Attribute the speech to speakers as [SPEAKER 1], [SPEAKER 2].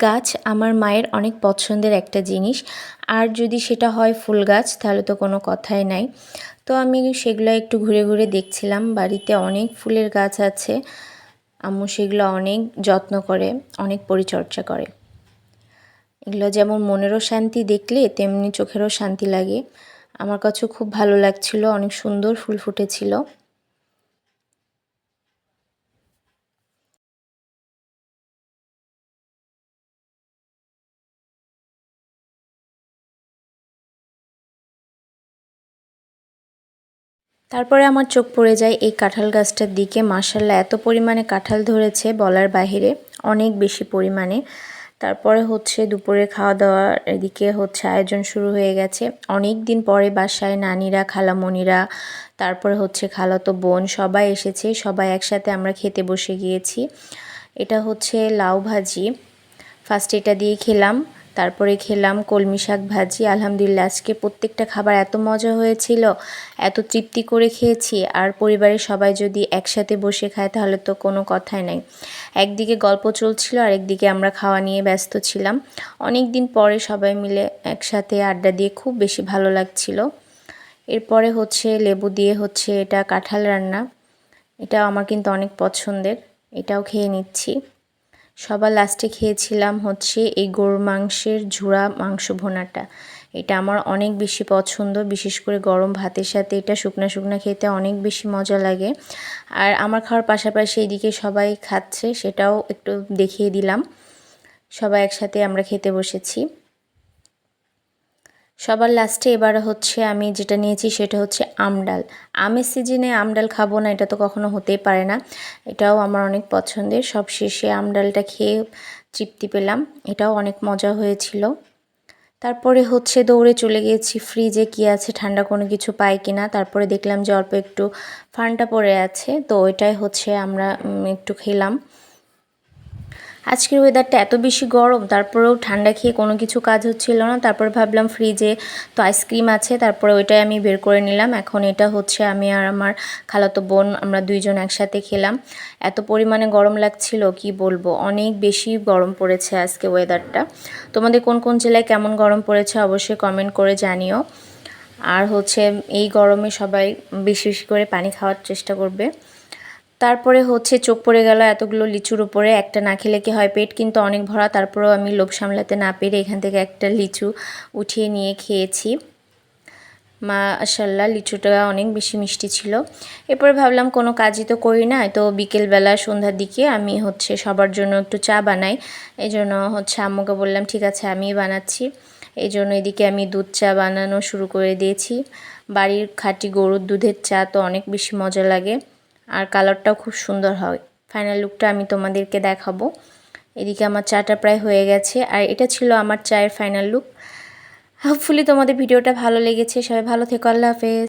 [SPEAKER 1] গাছ আমার মায়ের অনেক পছন্দের একটা জিনিস। আর যদি সেটা হয় ফুল গাছ, তাহলে তো কোনো কথাই নাই। তো আমি সেগুলো একটু ঘুরে ঘুরে দেখছিলাম। বাড়িতে অনেক ফুলের গাছ আছে। আম্মু সেগুলো অনেক যত্ন করে, অনেক পরিচর্যা করে। এগুলো যেমন মনেরও শান্তি দেখলে, তেমনি চোখেরও শান্তি লাগে। আমার কাছেও খুব ভালো লাগছিল। অনেক সুন্দর ফুল ফুটেছিল। তারপরে আমার চোখ পড়ে যায় এই কাঁঠাল গাছটার দিকে। মার্শাল্লাহ এত পরিমাণে কাঁঠাল ধরেছে বলার বাহিরে, অনেক বেশি পরিমাণে। তারপরে হচ্ছে দুপুরে খাওয়া দাওয়ার এদিকে হচ্ছে আয়োজন শুরু হয়ে গেছে। অনেক দিন পরে বাসায় নানিরা, খালামণিরা, তারপরে হচ্ছে খালাতো বোন সবাই এসেছে। সবাই একসাথে আমরা খেতে বসে গিয়েছি। এটা হচ্ছে লাউ ভাজি। ফার্স্ট এটা দিয়ে খেলাম। তারপরে খেলাম কলমি শাক ভাজি। আলহামদুলিল্লাহ, আজকে প্রত্যেকটা খাবার এত মজা হয়েছিল, এত তৃপ্তি করে খেয়েছি। আর পরিবারের সবাই যদি একসাথে বসে খায়, তাহলে তো কোনো কথাই নাই। একদিকে গল্প চলছিল আর একদিকে আমরা খাওয়া নিয়ে ব্যস্ত ছিলাম। অনেক দিন পরে সবাই মিলে একসাথে আড্ডা দিয়ে খুব বেশি ভালো লাগছিল। এরপরে হচ্ছে লেবু দিয়ে হচ্ছে এটা কাঁঠাল রান্না। এটাও আমার কিন্তু অনেক পছন্দের, এটাও খেয়ে নিচ্ছি। সবার লাস্টে খেয়েছিলাম হচ্ছে এই গরুর মাংসের ঝুড়া মাংস ভোনাটা। এটা আমার অনেক বেশি পছন্দ, বিশেষ করে গরম ভাতের সাথে এটা শুকনা শুকনো খেতে অনেক বেশি মজা লাগে। আর আমার খাওয়ার পাশাপাশি এইদিকে সবাই খাচ্ছে, সেটাও একটু দেখিয়ে দিলাম। সবাই একসাথে আমরা খেতে বসেছি। সবার লাস্টে এবার হচ্ছে আমি যেটা নিয়েছি সেটা হচ্ছে আমডাল আমের সিজনে আমডাল খাব না, এটা তো কখনো হতেই পারে না। এটাও আমার অনেক পছন্দের। সব শেষে আমডালটা খেয়ে তৃপ্তি পেলাম। এটাও অনেক মজা হয়েছিল। তারপরে হচ্ছে দৌড়ে চলে গিয়েছি। ফ্রিজে কি আছে, ঠান্ডা কোনো কিছু পাই কিনা। তারপরে দেখলাম যে অল্প একটু ফান্ডা পড়ে আছে। তো ওইটাই হচ্ছে আমরা একটু খেলাম। আজকের ওয়েদারটা এত বেশি গরম, তারপরেও ঠান্ডা খেয়ে কোনো কিছু কাজ হচ্ছিল না। তারপর ভাবলাম ফ্রিজে তো আইসক্রিম আছে, তারপরে ওইটাই আমি বের করে নিলাম। এখন এটা হচ্ছে আমি আর আমার খালাতো বোন, আমরা দুইজন একসাথে খেলাম। এত পরিমাণে গরম লাগছিল, কি বলব? অনেক বেশি গরম পড়েছে আজকে ওয়েদারটা তোমাদের কোন কোন জেলায় কেমন গরম পড়েছে অবশ্যই কমেন্ট করে জানিও। আর হচ্ছে এই গরমে সবাই বেশি বেশি করে পানি খাওয়ার চেষ্টা করবে। তারপরে হচ্ছে চোখ পড়ে গেল এতগুলো লিচুর উপরে, একটা না খেলে কি হয়? পেট কিন্তু অনেক ভরা, তারপরেও আমি লোভ সামলাতে না পেরে এখান থেকে একটা লিচু উঠিয়ে নিয়ে খেয়েছি। মা মাশাল্লাহ লিচুটা অনেক বেশি মিষ্টি ছিল। এরপরে ভাবলাম কোনো কাজই তো করি না, তো বিকেলবেলা সন্ধ্যার দিকে আমি হচ্ছে সবার জন্য একটু চা বানাই। এই জন্য হচ্ছে আম্মুকে বললাম, ঠিক আছে, আমিই বানাচ্ছি। এই জন্য এদিকে আমি দুধ চা বানানো শুরু করে দিয়েছি। বাড়ির খাঁটি গরুর দুধের চা তো অনেক বেশি মজা লাগে। কালারটাও খুব সুন্দর হয়। ফাইনাল লুকটা আমি তোমাদেরকে দেখাবো। এদিকে আমার চাটা প্রায় হয়ে গেছে আর এটা ছিল আমার চায়ের ফাইনাল লুক হোপফুলি তোমাদের ভিডিওটা ভালো লেগেছে। সবাই ভালো থেকো, আল্লাহ হাফেজ।